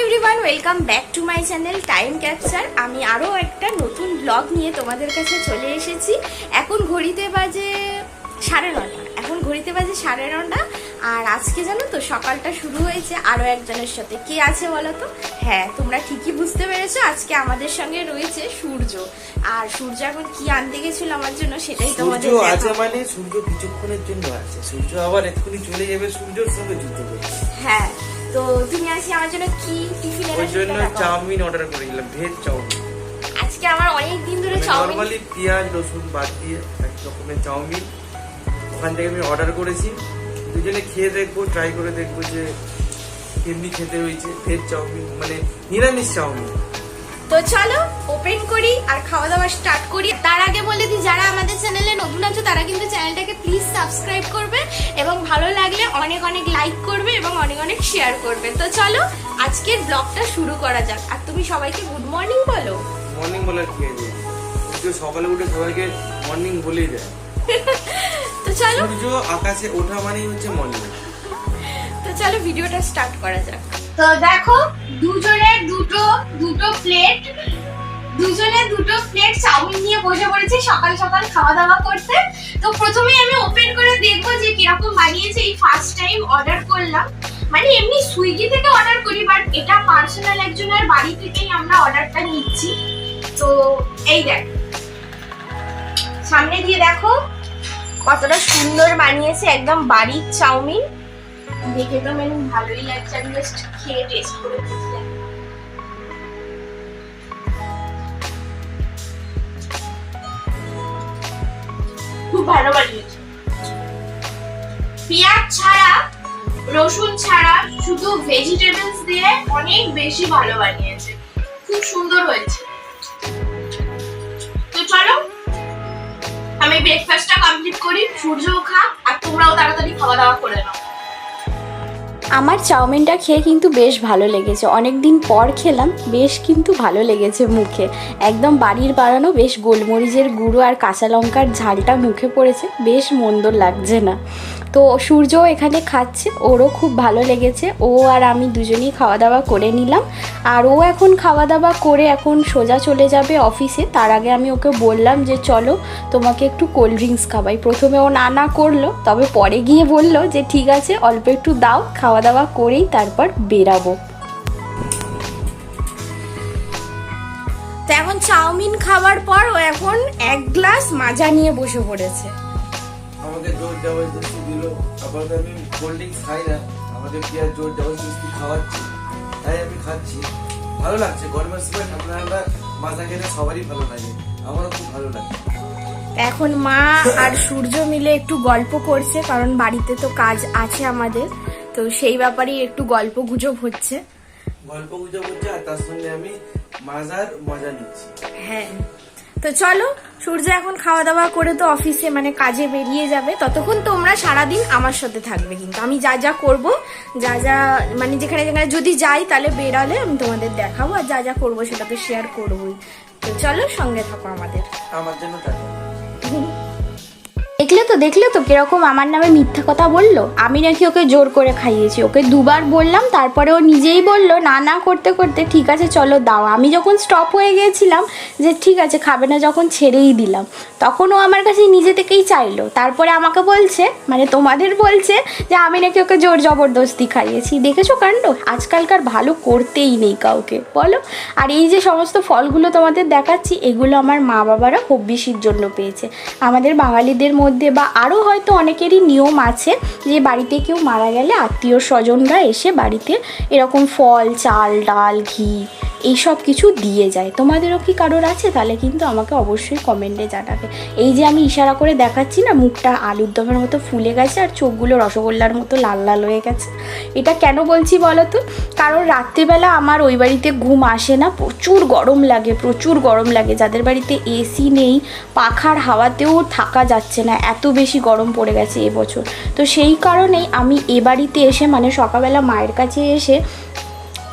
Everyone welcome back to my channel time capture আমি আরও একটা নতুন ব্লগ নিয়ে তোমাদের কাছে চলে এসেছি। এখন ঘড়িতে বাজে সাড়ে নটা এখন ঘড়িতে বাজে সাড়ে নটা আর আজকে জানো তো সকালটা শুরু হয়েছে আরও একজনের সাথে। কে আছে বলো তো? হ্যাঁ তোমরা ঠিকই বুঝতে পেরেছ আজকে আমাদের সঙ্গে রয়েছে সূর্য। আর সূর্য এখন কি আনতে গেছিল আমার জন্য সেটাই তোমাদের আছে মানে সূর্য কিছুক্ষণের জন্য আছে। সূর্য আবার এক্ষুনি চলে যাবে সূর্যর সঙ্গে যুদ্ধ করবে। হ্যাঁ তো তুমি আজকে আমার জন্য কি টিফিন এনেছো জন্য চাউমিন অর্ডার করেছিলাম ভেজ চাউমিন। আজকে আমার অনেক দিন ধরে চাউমিন নরমালি পেঁয়াজ রসুন বাদ দিয়ে এক রকমের চাউমিন। ওখান থেকে আমি অর্ডার করেছি। দুজনে খেয়ে দেখব ট্রাই করে দেখব যে কেমনি খেতে হয়েছে। ভেজ চাউমিন মানে নিরামিষ চাউমিন। তো চলো ওপেন করি আর খাওয়া দাওয়া স্টার্ট করি। তার আগে বলে দিই যারা আমাদের চ্যানেলে নতুন আছো তারা কিন্তু চ্যানেলটাকে প্লিজ সাবস্ক্রাইব করবে এবং ভালো লাগলে অনেক অনেক লাইক করবে এবং অনেক অনেক শেয়ার করবে। তো চলো আজকের ব্লগটা শুরু করা যাক। আর তুমি সবাইকে গুড মর্নিং বলো। মর্নিং বলার কি আছে। সূর্য সকালে উঠে সবাইকে মর্নিং বলেই দেয়। তো চলো। সূর্য আকাশে ওঠা মানেই হচ্ছে মর্নিং তো চলো ভিডিওটা স্টার্ট করা যাক। তো দেখো দুজনের দুটো দুটো প্লেট দুজনে দুটো প্লেট চাউমিন নিয়ে বসে পড়েছি সকাল সকাল খাওয়া দাওয়া করতে। তো প্রথমেই আমি ওপেন করে দেখব যে কীরকম বানিয়েছে এই ফার্স্ট টাইম অর্ডার করলাম। মানে এমনি সুইগি থেকে অর্ডার করি বাট এটা পার্সোনাল একজনের বাড়ি থেকেই আমরা অর্ডারটা নিচ্ছি। তো এই দেখ। সামনে দিয়ে দেখো কতটা সুন্দর বানিয়েছে একদম বাড়ির চাউমিন। দেখে তো মানে ভালোই লাগছে, আমি জাস্ট খেয়ে টেস্ট করে বুঝলাম খুব ভালো বানিয়েছে। পেঁয়াজ ছাড়া, রসুন ছাড়া শুধু ভেজিটেবলস দিয়ে অনেক বেশি ভালো বানিয়েছে। খুব সুন্দর হয়েছে। তো চলো, আমি ব্রেকফাস্টটা কমপ্লিট করি সূর্য খা আর তোমরাও তাড়াতাড়ি খাওয়া দাওয়া করে নাও। আমার চাউমিনটা খেয়ে কিন্তু বেশ ভালো লেগেছে। অনেক দিন পর খেলাম, বেশ কিন্তু ভালো লেগেছে মুখে। একদম বাড়ির বাড়ানো বেশ গোলমরিচের গুঁড়ো আর কাঁচা লঙ্কার ঝালটা মুখে পড়েছে, বেশ মন্দ লাগছে না। তো সূর্য এখানে খাচ্ছে ওরও খুব ভালো লেগেছে। ও আর আমি দুজনেই খাওয়া দাওয়া করে নিলাম। আর ও এখন খাওয়া দাওয়া করে এখন সোজা চলে যাবে অফিসে। তার আগে আমি ওকে বললাম যে চলো তোমাকে একটু কোল্ড ড্রিঙ্কস খাওয়াই। প্রথমে ও না না করল তবে পরে গিয়ে বলল যে ঠিক আছে অল্প একটু দাও খাওয়া দাওয়া করেই তারপর বেরাবো। তো এখন চাউমিন খাওয়ার পর ও এখন এক গ্লাস মাজা নিয়ে বসে পড়েছে। আমাকে জোর জবরদস্তি দিল। আপাতত আমি কোল্ড ড্রিঙ্কস খাই না। আমাকে কি আর জোর জবরদস্তি খাওয়াচ্ছি? তাই আমি খাচ্ছি। ভালো লাগছে গরমের সময় ঠান্ডা ঠান্ডা মাথা খেতে সবারই ভালো লাগে। আমারও খুব ভালো লাগে। এখন মা আর সূর্য মিলে একটু গল্প করছে কারণ বাড়িতে তো কাজ আছে আমাদের। তো সেই ব্যাপারেই একটু গল্প গুজব হচ্ছে। গল্প গুজব হচ্ছে আর তার সঙ্গে আমি মাজার মজা নিচ্ছি। হ্যাঁ। তো চলো, সূর্য এখন খাওয়া দাওয়া করে তো অফিসে মানে কাজে বেরিয়ে যাবে। ততক্ষণ তোমরা সারাদিন আমার সাথে থাকবে কিন্তু। আমি যা যা করব, যা যা মানে যেখানে যেখানে যদি যাই তাহলে বেরালে আমি তোমাদের দেখাবো। আর যা যা করব সেটা তো শেয়ার করবোই। তো চলো সঙ্গে থাকো আমাদের। আমার জন্য দেখলে তো দেখলে তো কীরকম আমার নামে মিথ্যা কথা বলল? আমি নাকি ওকে জোর করে খাইয়েছি। ওকে দুবার বললাম, তারপরে ও নিজেই বলল, না না, করতে করতে, ঠিক আছে, চলো দাও। আমি যখন স্টপ হয়ে গিয়েছিলাম যে, ঠিক আছে, খাবে না, যখন ছেড়েই দিলাম। তখন ও আমার কাছে নিজে থেকেই চাইলো। তারপরে আমাকে বলছে মানে তোমাদের বলছে যে আমি নাকি ওকে জোর জবরদস্তি খাইয়েছি। দেখেছ কাণ্ড? আজকালকার ভালো করতেই নেই কাউকে। বলো? আর এই যে সমস্ত ফলগুলো তোমাদের দেখাচ্ছি, এগুলো আমার মা বাবারা হব্বিসির জন্য পেয়েছে। আমাদের বাঙালিদের মধ্যে বা আরও হয়তো অনেকেরই নিয়ম আছে যে বাড়িতে কেউ মারা গেলে আত্মীয় স্বজনরা এসে বাড়িতে এরকম ফল, চাল, ডাল, ঘি এইসব কিছু দিয়ে যায়। তোমাদেরও কি কারোর আছে? তাহলে কিন্তু আমাকে অবশ্যই কমেন্টে জানাবে। এই যে আমি ইশারা করে দেখাচ্ছি না, মুখটা আলুর দমের মতো ফুলে গেছে আর চোখগুলো রসগোল্লার মতো লাল লাল হয়ে গেছে। এটা কেন বলছি বলো তো? কারণ রাত্রিবেলা আমার ওই বাড়িতে ঘুম আসে না, প্রচুর গরম লাগে, প্রচুর গরম লাগে। যাদের বাড়িতে এসি নেই, পাখার হাওয়াতেও থাকা যাচ্ছে না, এত বেশি গরম পড়ে গেছে এবছর। তো সেই কারণেই আমি এ বাড়িতে এসে মানে সকালবেলা মায়ের কাছে এসে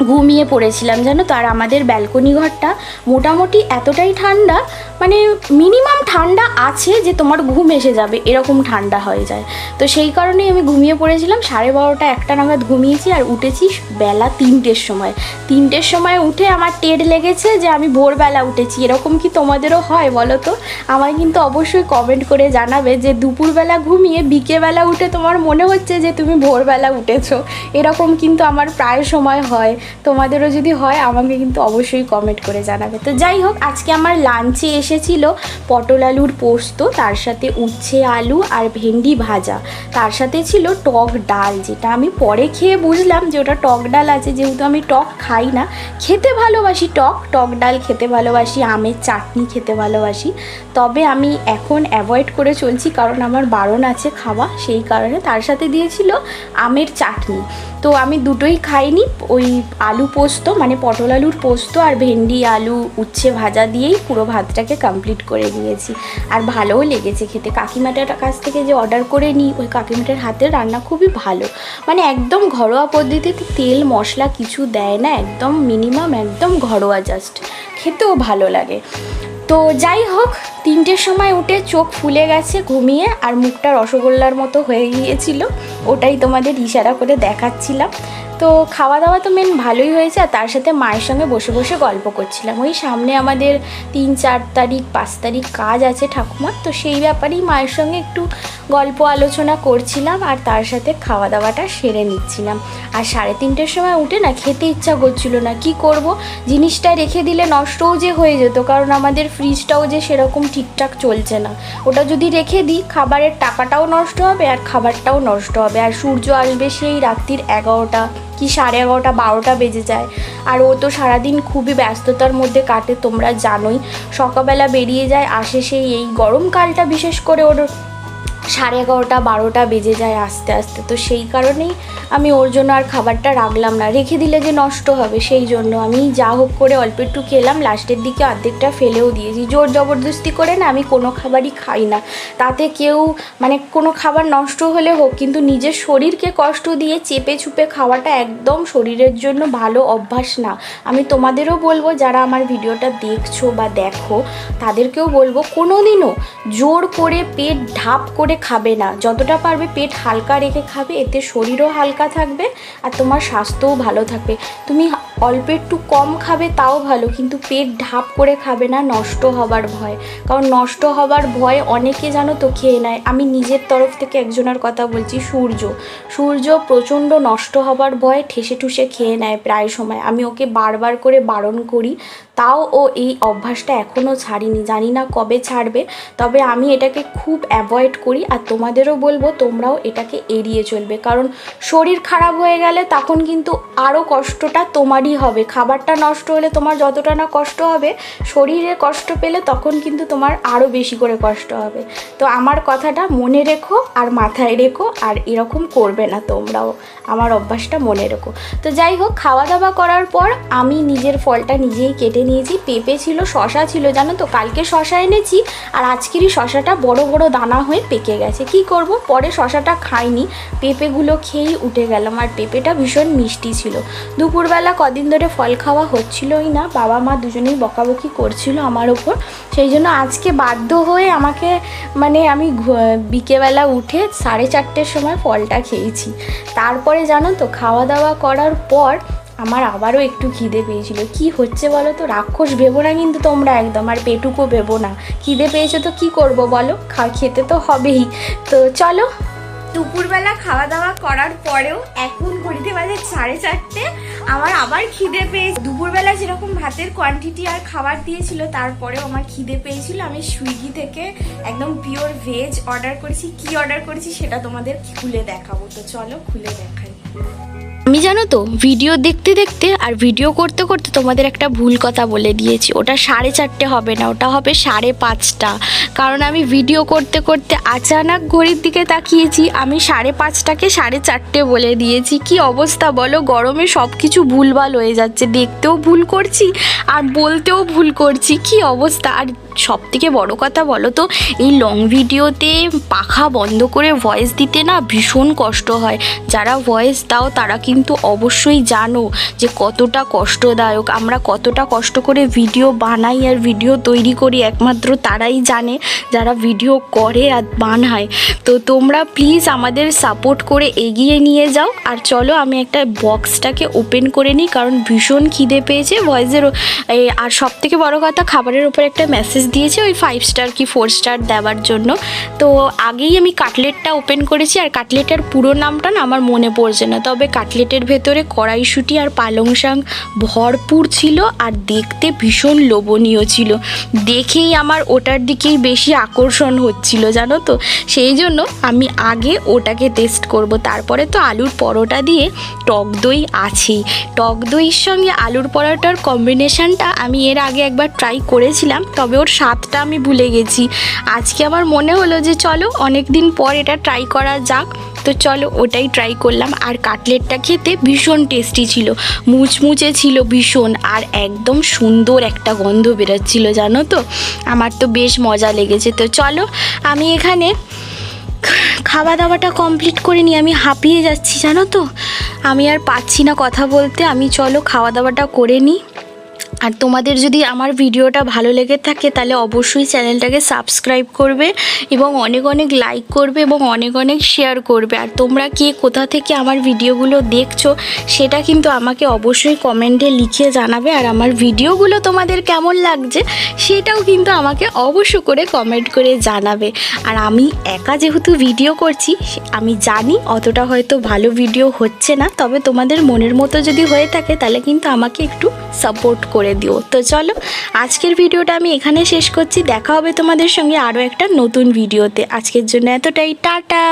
ঘুমিয়ে পড়েছিলাম, জানো? তো আর আমাদের ব্যালকনি ঘরটা মোটামুটি এতটাই ঠান্ডা মানে মিনিমাম ঠান্ডা আছে যে তোমার ঘুম এসে যাবে, এরকম ঠান্ডা হয়ে যায়। তো সেই কারণেই আমি ঘুমিয়ে পড়েছিলাম, সাড়ে বারোটা একটা নাগাদ ঘুমিয়েছি আর উঠেছি বেলা তিনটের সময়। তিনটের সময় উঠে আমার টের লেগেছে যে আমি ভোরবেলা উঠেছি, এরকম কি তোমাদেরও হয় বলো তো? আমায় কিন্তু অবশ্যই কমেন্ট করে জানাবে যে দুপুরবেলা ঘুমিয়ে বিকেবেলা উঠে তোমার মনে হচ্ছে যে তুমি ভোরবেলা উঠেছো, এরকম কিন্তু আমার প্রায় সময় হয়। তোমাদেরও যদি হয়, আমাকে কিন্তু অবশ্যই কমেন্ট করে জানাবে। তো যাই হোক, আজকে আমার লাঞ্চে এসেছিল পটল আলুর পোস্ত, তার সাথে উচ্ছে আলু আর ভেন্ডি ভাজা। তার সাথে ছিল টক ডাল, যেটা আমি পরে খেয়ে বুঝলাম যে ওটা টক ডাল আছে, যেহেতু আমি টক খাই না। খেতে ভালোবাসি টক টক ডাল খেতে ভালোবাসি, আমের চাটনি খেতে ভালোবাসি। তবে আমি এখন অ্যাভয়েড করে চলছি, কারণ আমার বারণ আছে খাওয়া, সেই কারণে তার সাথে দিয়েছিল আমের চাটনি। তো আমি দুটোই খাইনি, ওই আলু পোস্ত মানে পটল আলুর পোস্ত আর ভেন্ডি, আলু উচ্ছে ভাজা দিয়েই পুরো ভাতটাকে কমপ্লিট করে নিয়েছি। আর ভালোও লেগেছে খেতে। কাকিমাটার কাছ থেকে যে অর্ডার করে নিই ওই কাকিমাটার হাতের রান্না খুবই ভালো। মানে একদম ঘরোয়া পদ্ধতিতে তেল, মশলা কিছু দেয় না, একদম মিনিমাম একদম ঘরোয়া জাস্ট খেতেও ভালো লাগে। তো যাই হোক, তিনটের সময় উঠে চোখ ফুলে গেছে ঘুমিয়ে, আর মুখটা রসগোল্লার মতো হয়ে গিয়েছিল। ওটাই তোমাদের ইশারা করে দেখাচ্ছিলাম। তো খাওয়া দাওয়া তো মেন ভালোই হয়েছে, আর তার সাথে মায়ের সঙ্গে বসে বসে গল্প করছিলাম। ওই সামনে আমাদের তিন, চার তারিখ, পাঁচ তারিখ কাজ আছে ঠাকুমার তো সেই ব্যাপারেই মায়ের সঙ্গে একটু গল্প আলোচনা করছিলাম, আর তার সাথে খাওয়া দাওয়াটা সেরে নিচ্ছিলাম। আর সাড়ে তিনটের সময় উঠে না খেতে ইচ্ছা করছিল না, কি করব? জিনিসটা রেখে দিলে নষ্টও যে হয়ে যেত, কারণ আমাদের ফ্রিজটাও যে সেরকম ঠিকঠাক চলছে না। ওটা যদি রেখে দিই, খাবারের টাকাটাও নষ্ট হবে, আর খাবারটাও নষ্ট হবে। আর সূর্য আসবে সেই রাত্রির এগারোটা। কি সাড়ে এগারোটা, বারোটা বেজে যায়। আর ও তো সারাদিন খুবই ব্যস্ততার মধ্যে কাটে, তোমরা জানোই। সকালবেলা বেরিয়ে যায়, আসে সেই এই গরমকালটা বিশেষ করে ওর সাড়ে এগারোটা, বারোটা বেজে যায় আস্তে আস্তে। তো সেই কারণেই আমি ওর জন্য আর খাবারটা রাখলাম না। রেখে দিলে যে নষ্ট হবে, সেই জন্য আমি যা হোক করে অল্প একটু খেলাম। লাস্টের দিকে অর্ধেকটা ফেলেও দিয়েছি। জোর জবরদস্তি করে না, আমি কোনো খাবারই খাই না। তাতে কেউ মানে কোনো খাবার নষ্ট হলে হোক, কিন্তু নিজের শরীরকে কষ্ট দিয়ে চেপে চুপে খাওয়াটা একদম শরীরের জন্য ভালো অভ্যাস না। আমি তোমাদেরও বলব, যারা আমার ভিডিওটা দেখছ বা দেখো, তাদেরকেও বলব কোনো দিনও জোর করে পেট ঢাপ করে খাবে না। যতটা পারবে পেট হালকা রেখে খাবে, এতে শরীরও হালকা থাকবে আর তোমার স্বাস্থ্যও ভালো থাকবে। তুমি অল্প একটু কম খাবে তাও ভালো, কিন্তু পেট ঢাপ করে খাবে না, নষ্ট হবার ভয়। কারণ নষ্ট হবার ভয় অনেকে জানো তো খেয়ে নেয়। আমি নিজের তরফ থেকে একজনের কথা বলছি, সূর্য। সূর্য প্রচণ্ড নষ্ট হবার ভয় ঠেসে ঠুসে খেয়ে নেয় প্রায় সময়। আমি ওকে বারবার করে বারণ করি তাও ও এই অভ্যাসটা এখনও ছাড়িনি, জানি না কবে ছাড়বে। তবে আমি এটাকে খুব অ্যাভয়েড করি আর তোমাদেরও বলব তোমরাও এটাকে এড়িয়ে চলবে। কারণ শরীর খারাপ হয়ে গেলে তখন কিন্তু আরও কষ্টটা তোমারই হবে। খাবারটা নষ্ট হলে তোমার যতটা না কষ্ট হবে, শরীরে কষ্ট পেলে তখন কিন্তু তোমার আরও বেশি করে কষ্ট হবে। তো আমার কথাটা মনে রেখো আর মাথায় রেখো আর এরকম করবে না তোমরাও। আমার অভ্যাসটা মনে রেখো। তো যাই হোক, খাওয়া দাওয়া করার পর আমি নিজের ফলটা নিজেই কেটে নিয়েছি পেঁপে ছিল শশা ছিল, জানো তো? কালকে শশা এনেছি আর আজকেরই শশাটা বড় বড় দানা হয়ে পেকে গেছে। কি করব? পরে শশাটা খাইনি। পেঁপেগুলো খেয়েই উঠে গেলাম আর পেঁপেটা ভীষণ মিষ্টি ছিল। দুপুরবেলা কদিন ধরে ফল খাওয়া হচ্ছিলই না। বাবা মা দুজনেই বকাবকি করছিল আমার ওপর। সেই জন্য আজকে বাধ্য হয়ে আমাকে মানে আমি বিকেবেলা উঠে সাড়ে চারটের সময় ফলটা খেয়েছি। তারপরে জানো তো, খাওয়া দাওয়া করার পর আমার আবারও একটু খিদে পেয়েছিল। কি হচ্ছে বলো তো? রাক্ষস ভেবো না কিন্তু তোমরা একদম, আর পেটুকো ভেবো না। খিদে পেয়েছে তো কি করব বলো? খা, খেতে তো হবেই। তো চলো। দুপুরবেলা খাওয়া দাওয়া করার পরেও এখন ঘড়িতে বাজে সাড়ে চারটে, আমার আবার খিদে পেয়েছে। দুপুরবেলা যেরকম ভাতের কোয়ান্টিটি আর খাবার দিয়েছিল, তারপরেও আমার খিদে পেয়েছিল। আমি সুইগি থেকে একদম পিওর ভেজ অর্ডার করেছি। কি অর্ডার করেছি সেটা তোমাদের খুলে দেখাবো। তো চলো, খুলে দেখাই। আমি জানো তো ভিডিও দেখতে দেখতে আর ভিডিও করতে করতে তোমাদের একটা ভুল কথা বলে দিয়েছি। ওটা সাড়ে চারটে হবে না, ওটা হবে সাড়ে পাঁচটা। কারণ আমি ভিডিও করতে করতে আচানক ঘড়ির দিকে তাকিয়েছি, আমি সাড়ে পাঁচটাকে সাড়ে চারটে বলে দিয়েছি। কি অবস্থা বলো? গরমে সব কিছু ভুলভাল হয়ে যাচ্ছে। দেখতেও ভুল করছি আর বলতেও ভুল করছি। কি অবস্থা? আর সব থেকে বড় কথা বলো তো, এই লং ভিডিওতে পাখা বন্ধ করে ভয়েস দিতে না ভীষণ কষ্ট হয়। যারা ভয়েস দাও তারা কিন্তু অবশ্যই জানো যে কতটা কষ্টদায়ক। আমরা কতটা কষ্ট করে ভিডিও বানাই আর ভিডিও তৈরি করি, একমাত্র তারাই জানে যারা ভিডিও করে আর বানায়। তো তোমরা প্লিজ আমাদের সাপোর্ট করে এগিয়ে নিয়ে যাও। আর চলো আমি একটা বক্সটাকে ওপেন করে নিই, কারণ ভীষণ খিদে পেয়েছে ভয়েসের আর সব থেকে বড় কথা, খাবারের উপর একটা মেসেজ দিয়েছে, ওই ফাইভ স্টার কি ফোর স্টার দেওয়ার জন্য। তো আগেই আমি কাটলেটটা ওপেন করেছি, আর কাটলেটের পুরো নামটা না আমার মনে পড়ছে না। তবে কাটলেটের ভেতরে কড়াইশুঁটি আর পালং শাক ভরপুর ছিল, আর দেখতে ভীষণ লোভনীয় ছিল। দেখেই আমার ওটার দিকেই বেশি আকর্ষণ হচ্ছিল, জানো তো? সেই জন্য আমি আগে ওটাকে টেস্ট করব। তারপরে তো আলুর পরোটা দিয়ে টক দই আছেই। টক দইয়ের সঙ্গে আলুর পরোটার কম্বিনেশনটা আমি এর আগে একবার ট্রাই করেছিলাম, তবে ওর স্বাদটা আমি ভুলে গেছি। আজকে আমার মনে হলো যে চলো অনেক দিন পর এটা ট্রাই করা যাক। তো চলো ওটাই ট্রাই করলাম। আর কাটলেটটা খেতে ভীষণ টেস্টি ছিল। মুচমুচে ছিল ভীষণ। আর একদম সুন্দর একটা গন্ধ বেরোচ্ছিল, জানো তো? আমার তো বেশ মজা লেগেছে। তো চলো আমি এখানে খাওয়া দাওয়াটা কমপ্লিট করে নিই। আমি হাঁপিয়ে যাচ্ছি, জানো তো? আমি আর পাচ্ছি না কথা বলতে। আমি চলো খাওয়া দাওয়াটা করে নিই। আর তোমাদের যদি আমার ভিডিওটা ভালো লেগে থাকে, তাহলে অবশ্যই চ্যানেলটাকে সাবস্ক্রাইব করবে এবং অনেক অনেক লাইক করবে এবং অনেক অনেক শেয়ার করবে। আর তোমরা কে কোথা থেকে আমার ভিডিওগুলো দেখছ, সেটা কিন্তু আমাকে অবশ্যই কমেন্টে লিখে জানাবে। আর আমার ভিডিওগুলো তোমাদের কেমন লাগছে, সেটাও কিন্তু আমাকে অবশ্য করে কমেন্ট করে জানাবে। আর আমি একা যেহেতু ভিডিও করছি, আমি জানি অতটা হয়তো ভালো ভিডিও হচ্ছে না, তবে তোমাদের মনের মতো যদি হয়ে থাকে, তাহলে কিন্তু আমাকে একটু সাপোর্ট করে দিও। তো চলো, আজকের ভিডিওটা আমি এখানে শেষ করছি। দেখা হবে তোমাদের সঙ্গে আরও একটা নতুন ভিডিওতে। আজকের জন্য এতটাই। টাটা!